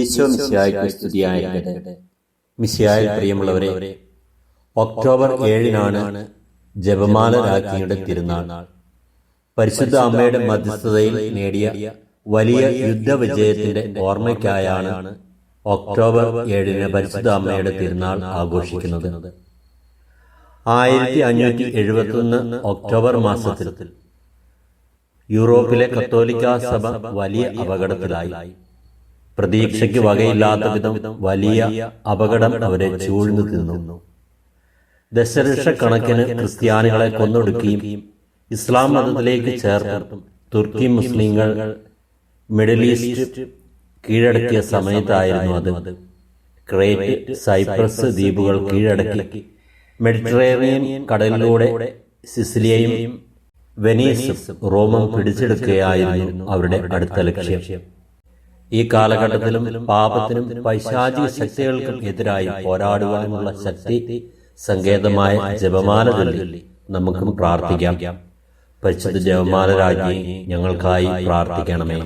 ഈശോ മിശിയായ്ക്ക് സ്തുതിയായിരിക്കട്ടെ. മിസിയായ പ്രിയമുള്ളവരെ ഒക്ടോബർ ഏഴിനാണ് ജപമാല രാജ്ഞിയുടെ തിരുനാൾ. പരിശുദ്ധ അമ്മയുടെ മധ്യസ്ഥതയിൽ നേടിയ വലിയ യുദ്ധ വിജയത്തിന്റെ ഓർമ്മയ്ക്കായാണ് ഒക്ടോബർ ഏഴിന് പരിശുദ്ധ അമ്മയുടെ തിരുനാൾ ആഘോഷിക്കുന്നത്. ആയിരത്തി അഞ്ഞൂറ്റി എഴുപത്തൊന്ന് ഒക്ടോബർ മാസത്തിൽ യൂറോപ്പിലെ കത്തോലിക്ക സഭ വലിയ അപകടത്തിലായി. പ്രതീക്ഷയ്ക്ക് വകയില്ലാത്ത വിധം വലിയ അപകടം അവരെ ചൂഴ്ന്നു തിന്നു. ദശലക്ഷക്കണക്കിന് ക്രിസ്ത്യാനികളെ കൊന്നൊടുക്കുകയും ഇസ്ലാം മതത്തിലേക്ക് ചേർത്തും തുർക്കി മുസ്ലിങ്ങൾ മിഡിൽ ഈസ്റ്റ് കീഴടക്കിയ സമയത്തായിരുന്നു അത്. ക്രേറ്റ് സൈപ്രസ് ദ്വീപുകൾ കീഴടക്കി. മെഡിറ്ററേനിയൻ കടലിലൂടെ സിസിലിയയും വെനീസും റോമും പിടിച്ചെടുക്കുകയായിരുന്നു അവരുടെ അടുത്ത ലക്ഷ്യം. ഈ കാലഘട്ടത്തിലും പാപത്തിനും പൈശാചിക ശക്തികൾക്കും എതിരായി പോരാടുവാനുള്ള ശക്തി സങ്കേതമായ ജപമാല ചൊല്ലി നമുക്കും പ്രാർത്ഥിക്കാം. പരിശുദ്ധ ജപമാല രാജ്ഞി ഞങ്ങൾക്കായി പ്രാർത്ഥിക്കണമേ.